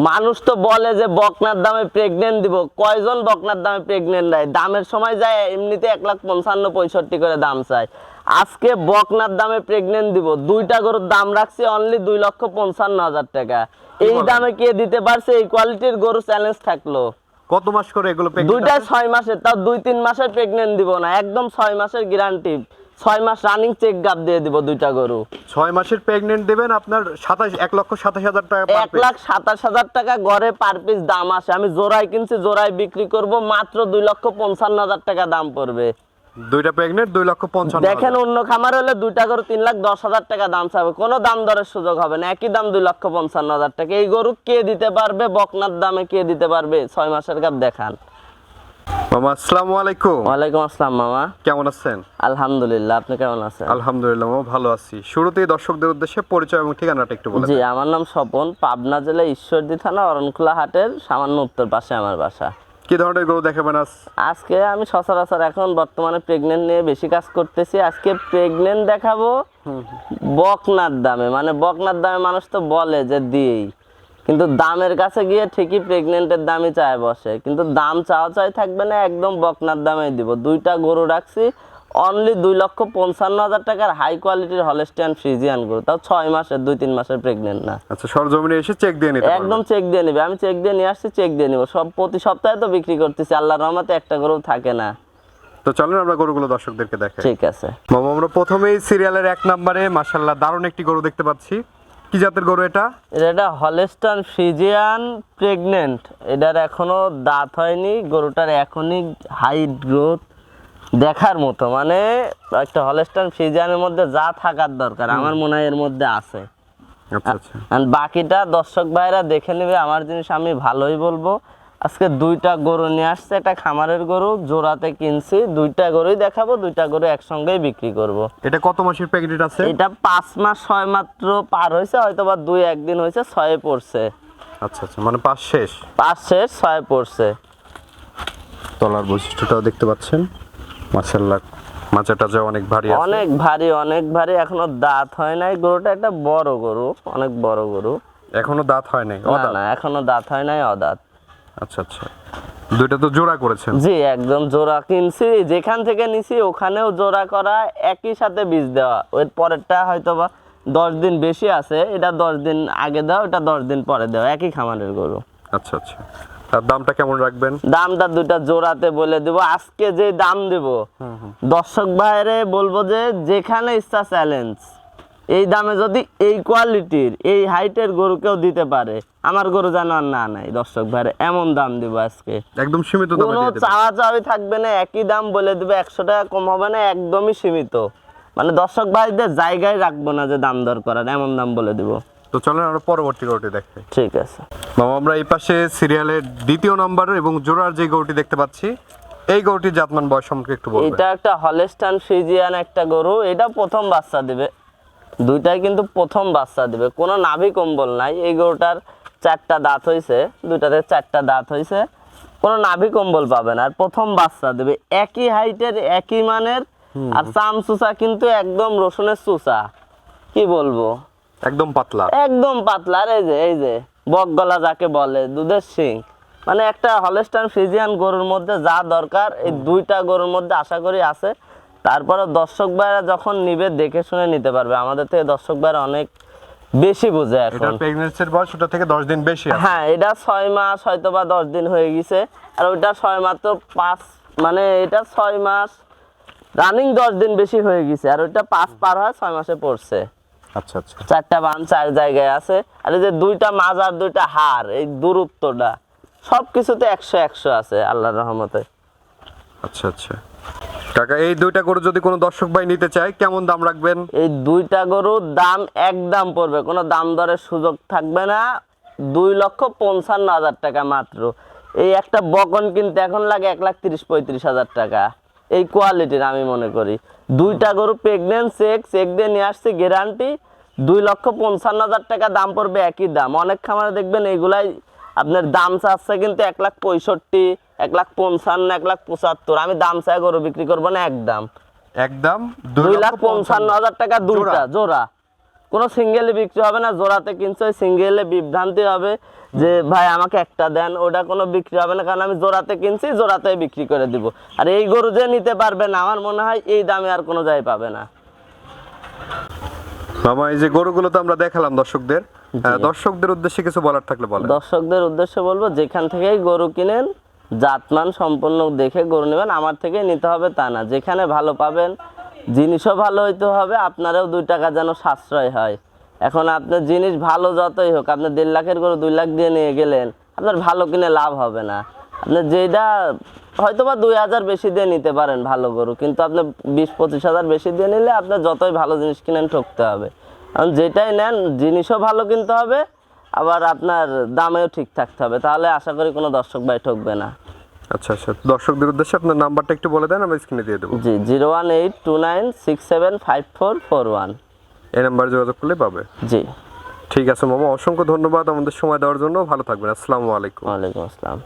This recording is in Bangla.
মানুষ তো বলে যে বকনার দামে প্রেগনেন্ট দিব। কয়জন বকনার দামে প্রেগনেন্ট দেয়? দামের সময় যায় এমনিতে এক লাখ পঞ্চান্ন পঁয়ষট্টি করে দাম চায়। আজকে বকনার দামে প্রেগনেন্ট দিব। দুইটা গরুর দাম রাখছি অনলি দুই লক্ষ পঞ্চান্ন হাজার টাকা। এই দামে কে দিতে পারছে? এই কোয়ালিটির গরু চ্যালেঞ্জ থাকল। কত মাস করে এগুলো দুইটাই ছয় মাসের তাও দুই তিন মাসের প্রেগনেন্ট দিব না। একদম ছয় মাসের গ্যারান্টি ছয় মাস রানিং চেক গাপ দিয়ে দিব দুইটা গরু। ছয় মাসের প্রেগনেন্ট দেবেন আপনার সাতাশ এক লক্ষ সাতাশ হাজার টাকা এক লাখ সাতাশ হাজার টাকা গড়ে পার পিস দাম আসে। আমি জোড়ায় কিনছি জোড়ায় বিক্রি করব মাত্র দুই লক্ষ পঞ্চান্ন হাজার টাকা দাম পড়বে। দুইটা প্রেগনেন্ট দুই লক্ষ পঞ্চান্ন দেখেন অন্য খামার হলে দুইটা গরু তিন লাখ দশ হাজার টাকা দাম চাবে। কোনো দাম দরের সুযোগ হবে না। একই দাম দুই লক্ষ পঞ্চান্ন হাজার টাকা। এই গরু কে দিতে পারবে? বকনার দামে কে দিতে পারবে? ছয় মাসের গাপ দেখান। মামা আসসালামু আলাইকুম। ওয়ালাইকুম আসসালাম মামা। কেমন আছেন? আলহামদুলিল্লাহ আপনি কেমন আছেন? আলহামদুলিল্লাহ মামা ভালো আছি। শুরুতেই দর্শকদের উদ্দেশ্যে পরিচয় এবং ঠিকানাটা একটু বলে জি আমার নাম স্বপন পাবনা জেলা ঈশ্বরদী থানা অরণখোলা হাটের সামান্য উত্তর পাশে আমার বাসা। কি ধরনের গরু দেখাবেন আজ? আজকে আমি সচরাচর এখন বর্তমানে প্রেগনেন্ট নিয়ে বেশি কাজ করতেছি। আজকে প্রেগনেন্ট দেখাবো বকনার দামে। মানে বকনার দামে মানুষ তো বলে যে দিই কিন্তু দামের কাছে গিয়ে ঠিকই প্রেগনেন্টের দামই চায় বসে। কিন্তু দাম চাওয়া চাই থাকবে না একদম বকনার দামে দিব। দুইটা গরু রাখছি অনলি দুই লক্ষ পঞ্চান্ন হাজার টাকার হাই কোয়ালিটির হলেস্টিয়ান ফ্রিজিয়ান গরু। তাও ছয় মাসের দুই তিন মাসের প্রেগনেন্ট না। আচ্ছা সরজমিনে এসে চেক দিয়ে নিতে একদম চেক দিয়ে নিবে। আমি চেক দিয়ে নিয়ে আসছি চেক দিয়ে নিব। সব প্রতি সপ্তাহে তো বিক্রি করতেছি আল্লাহর রহমতে একটা গরু থাকে না। তো চলেন আমরা গরুগুলো দর্শকদেরকে দেখাই। ঠিক আছে। মামা আমরা প্রথমেই সিরিয়ালের এক নম্বরে মাশাল্লাহ দারুণ একটি গরু দেখতে পাচ্ছি। কি জাতের গরু এটা? এটা একটা হলেস্টান ফ্রিজিয়ান প্রেগনেন্ট। এটার এখনও দাঁত হয়নি গরুটার এখনই হাইট গ্রোথ দেখার মতো। মানে একটা হলেস্টান ফ্রিজিয়ানের মধ্যে যা থাকার দরকার আমার মনে হয় এর মধ্যে আছে। আচ্ছা আচ্ছা। বাকিটা দর্শক ভাইরা দেখে নেবে আমার জিনিস আমি ভালোই বলব। আজকে দুইটা গরু নিয়ে আসছে একটা খামারের গরু জোড়াতে কিনছি দুইটা গরুই দেখাবো দুইটা গরু একসঙ্গেই বিক্রি করব। এটা কত মাসের প্যাকেট আছে? এটা পাঁচ মাস ছয় মাত্র পার হয়েছে হয়তো বা দুই একদিন হয়েছে ছয়ে পড়ছে। আচ্ছা আচ্ছা মানে পাঁচ শেষ? পাঁচ শেষ ছয়ে পড়ছে। তলার বৈশিষ্ট্যটাও দেখতে পাচ্ছেন। মাশাল্লাহ মাচা টাচা অনেক ভারী আছে। অনেক ভারী অনেক ভারী এখনও দাঁত হয় নাই। গরুটা একটা বড় গরু অনেক বড় গরু। এখনও দাঁত হয় নাই না। না এখনও দাঁত হয় নাই অদাঁত। আচ্ছা আচ্ছা। দুইটা তো জোড়া করেছেন। জি একদম জোড়া কিনছি। যেখান থেকে নিছি ওখানেও জোড়া করা একই সাথে বীজ দেওয়া। ওর পরেরটা হয়তো বা দশ দিন বেশি আছে। এটা দশ দিন আগে দেওয়া ওটা দশ দিন পরে দেওয়া একই খামারের গরু। আচ্ছা আচ্ছা। তার দামটা কেমন রাখবেন? দামটা দুইটা জোড়াতে বলে দিব। আজকে যে দাম দেব দর্শক ভাইরে বলব যে যেখানে ইচ্ছা চ্যালেঞ্জ এই দামে যদি এই কোয়ালিটির এই হাইটের গরু কেউ দিতে পারে আমার গরু যেন আর না নাই দর্শক ভাই এমন দাম দিব আজকে। একদম সীমিত কোনো চাওয়া চাওয়াই থাকবে না একই দাম বলে দিবে একশো টাকা কম হবে না একদমই সীমিত। মানে দর্শক ভাইদের জায়গায় রাখব না যে দাম দর করার এমন দাম বলে দিব। তো চলেন আমরা পরবর্তী গরুটি দেখাই ঠিক আছে। মামা আমরা এই পাশে সিরিয়ালের দ্বিতীয় নম্বর এবং জোড়ার যে গরুটি দেখতে পাচ্ছি এই গরুটির জাতমান বয়স সম্পর্কে একটু বলবেন। এটা একটা হলেস্টান ফ্রিজিয়ান একটা গরু এটা প্রথম বাচ্চা দিবে। দুইটাই কিন্তু প্রথম বাচ্চা দিবে। কোনো নাভি কম্বল নাই এই গরুটার চারটা দাঁত হয়েছে দুইটাতে চারটা দাঁত হয়েছে কোনো নাভি কম্বল পাবে না। আর প্রথম বাচ্চা দেবে একই হাইটের একই মানের আর চাম চুচা কিন্তু একদম রসুনের চুচা। কি বলব? একদম পাতলা। একদম পাতলা। এই যে এই যে বক গলা যাকে বলে দুধের শিং। মানে একটা হলেস্টান ফিজিয়ান গরুর মধ্যে যা দরকার এই দুইটা গরুর মধ্যে আশা করি আছে। তারপরে দর্শক ভাইরা যখন নিবে দেখে শুনে নিতে পারবে। আমাদের থেকে দর্শক ভাইরা অনেক বেশি বোঝে এটা এখন প্রেগনেন্সির বয়স ওটা থেকে দশ দিন বেশি হ্যাঁ এটা ছয় মাস হয়তো বা দশ দিন হয়ে গেছে। আর ওইটা ছয় মাত্র পাঁচ মানে এটা ছয় মাস রানিং দশ দিন বেশি হয়ে গেছে। আর ওইটা পাঁচ পার হয় ছয় মাসে পড়ছে। আচ্ছা আচ্ছা। চারটা বান চার জায়গায় আছে। আর এই যে দুইটা মাজার দুইটা হার এই দূরত্বটা সব কিছুতে একশো একশো আছে আল্লাহর রহমতে। আচ্ছা আচ্ছা। কাকা, এই দুইটা গরু যদি কোনো দর্শক ভাই নিতে চায়, কেমন দাম রাখবেন? এই দুইটা গরুর দাম এক দাম পড়বে। কোনো দাম দরের সুযোগ থাকবে না। দুই লক্ষ পঞ্চান্ন হাজার টাকা মাত্র। এই একটা বকন কিনতে এখন লাগে এক লাখ তিরিশ পঁয়ত্রিশ হাজার টাকা। এই কোয়ালিটির আমি মনে করি। দুইটা গরু প্রেগনেন্ট চেক চেক দিয়ে নিয়ে আসছে গ্যারান্টি দুই লক্ষ পঞ্চান্ন হাজার টাকা দাম পড়বে একই দাম। অনেক খামারে দেখবেন এইগুলাই আপনার দাম চাচ্ছে কিন্তু এক লাখ পঁয়ষট্টি এক লাখ পঞ্চান্ন এক লাখ পঁচাত্তর। আমি দাম চাই গরু বিক্রি করব না একদম একদম দুই লাখ পঞ্চান্ন হাজার টাকা দুইটা জোড়া? কোনো সিঙ্গেলে বিক্রি হবে না জোড়াতে কিনছে ওই সিঙ্গেলে বিভ্রান্তি হবে যে ভাই আমাকে একটা দেন। ওটা কোনো বিক্রি হবে না কারণ আমি জোড়াতে কিনছি জোড়াতে বিক্রি করে দিব। আর এই গরু যে নিতে পারবে না আমার মনে হয় এই দামে আর কোনো জায়গায় পাবে না। মামা এই যে গরুগুলো তো আমরা দেখালাম দর্শকদের। দর্শকদের উদ্দেশ্যে কিছু বলার থাকলে বলেন। দর্শকদের উদ্দেশ্যে বলব যেখান থেকেই গরু কিনেন জাতমান সম্পন্ন দেখে গরু নেবেন আমার থেকে নিতে হবে তা না। যেখানে ভালো পাবেন জিনিসও ভালো হইতে হবে আপনারও দুই টাকা যেন সাশ্রয় হয়। এখন আপনার জিনিস ভালো যতই হোক আপনি দেড় লাখের গরু দুই লাখ দিয়ে নিয়ে গেলেন আপনার ভালো কিনে লাভ হবে না। আপনার যেটা হয়তো বা দুই হাজার বেশি দিয়ে নিতে পারেন ভালো গরু কিন্তু আপনি বিশ পঁচিশ হাজার বেশি দিয়ে নিলে আপনার যতই ভালো জিনিস কিনেন ঠকতে হবে। যেটাই নেন জিনিসও ভালো কিনতে হবে আবার আপনার দামেও ঠিক থাকতে হবে। তাহলে আশা করি কোনো দর্শক ভাই ঠকবে না। আচ্ছা আচ্ছা। দর্শকদের উদ্দেশ্যে আপনার নাম্বারটা একটু বলে দেন আমি স্ক্রিনে দিয়ে দেবো। জি zero one eight two nine six seven five four four one. এই নাম্বারে যোগাযোগ করলে পাবে। জি। ঠিক আছে মামা অসংখ্য ধন্যবাদ আমাদের সময় দেওয়ার জন্য। ভালো থাকবেন। আসসালামু আলাইকুম। ওয়ালাইকুম আসসালাম।